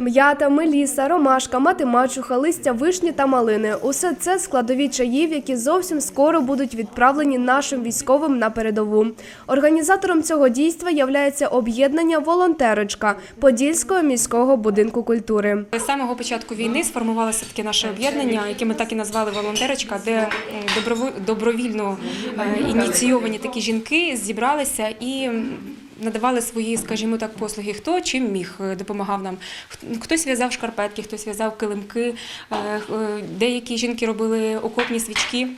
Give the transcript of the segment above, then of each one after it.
М'ята, меліса, ромашка, мати мачуха, листя вишні та малини – усе це складові чаїв, які зовсім скоро будуть відправлені нашим військовим на передову. Організатором цього дійства являється об'єднання «Волонтерочка» Подільського міського будинку культури. З самого початку війни сформувалося таке наше об'єднання, яке ми так і назвали волонтерочка, де м, добровільно е, ініційовані такі жінки зібралися і надавали свої, скажімо так, послуги. Хто чим міг е, допомагав нам. Хтось в'язав шкарпетки, хтось в'язав килимки, е, е, деякі жінки робили окопні свічки.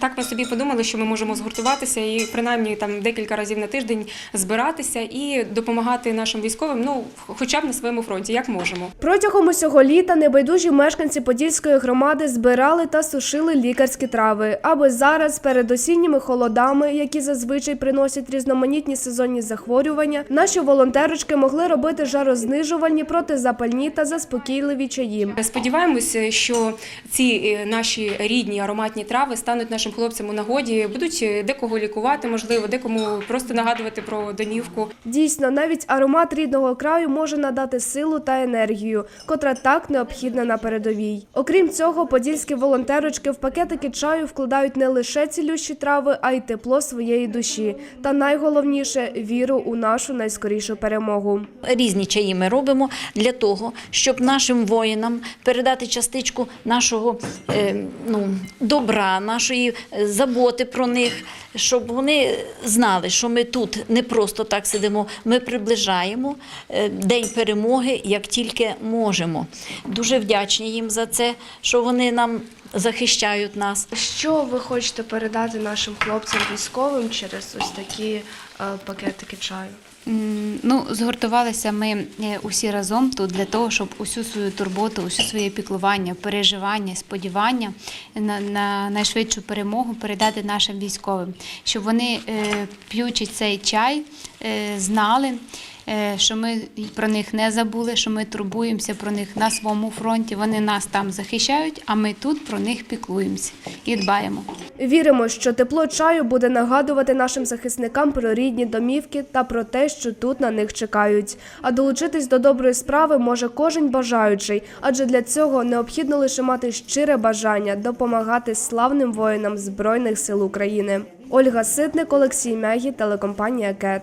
Так ми собі подумали, що ми можемо згуртуватися і принаймні там декілька разів на тиждень збиратися і допомагати нашим військовим, ну хоча б на своєму фронті, як можемо. Протягом усього літа небайдужі мешканці Подільської громади збирали та сушили лікарські трави, аби зараз перед осінніми холодами, які зазвичай приносять різноманітні сезонні захворювання, наші волонтерочки могли робити жарознижувальні, протизапальні та заспокійливі чаї. Сподіваємося, що ці е, наші рідні ароматні трави стануть нашим хлопцям у нагоді, будуть е, декого лікувати, можливо, декому просто нагадувати про домівку. Дійсно, навіть аромат рідного краю може надати силу та енергію, котра так необхідна на передовій. Окрім цього, подільські волонтерочки в пакетики чаю вкладають не лише цілющі трави, а й тепло своєї душі. Та найголовніше віру у нашу найскорішу перемогу. Різні чаї ми робимо для того, щоб нашим воїнам передати частичку нашого е, ну, добра, нашої е, заботи про них, щоб вони знали, що ми тут не просто так сидимо, ми приближаємо е, День перемоги, як тільки можемо. Дуже вдячні їм за це, що вони нам захищають нас. Що ви хочете передати нашим хлопцям військовим через ось такі е, пакетики чаю? Ну, згуртувалися ми е, усі разом тут для того, щоб усю свою турботу, усю своє піклування, переживання, сподівання на, на найшвидшу перемогу передати нашим військовим, щоб вони, е, п'ючи цей чай, е, знали, що ми про них не забули, що ми турбуємося про них на своєму фронті. Вони нас там захищають, а ми тут про них піклуємося і дбаємо. Віримо, що тепло чаю буде нагадувати нашим захисникам про рідні домівки та про те, що тут на них чекають. А долучитись до доброї справи може кожен бажаючий, адже для цього необхідно лише мати щире бажання допомагати славним воїнам Збройних сил України. Ольга Ситник, Олексій Мягі, телекомпанія КЕТ.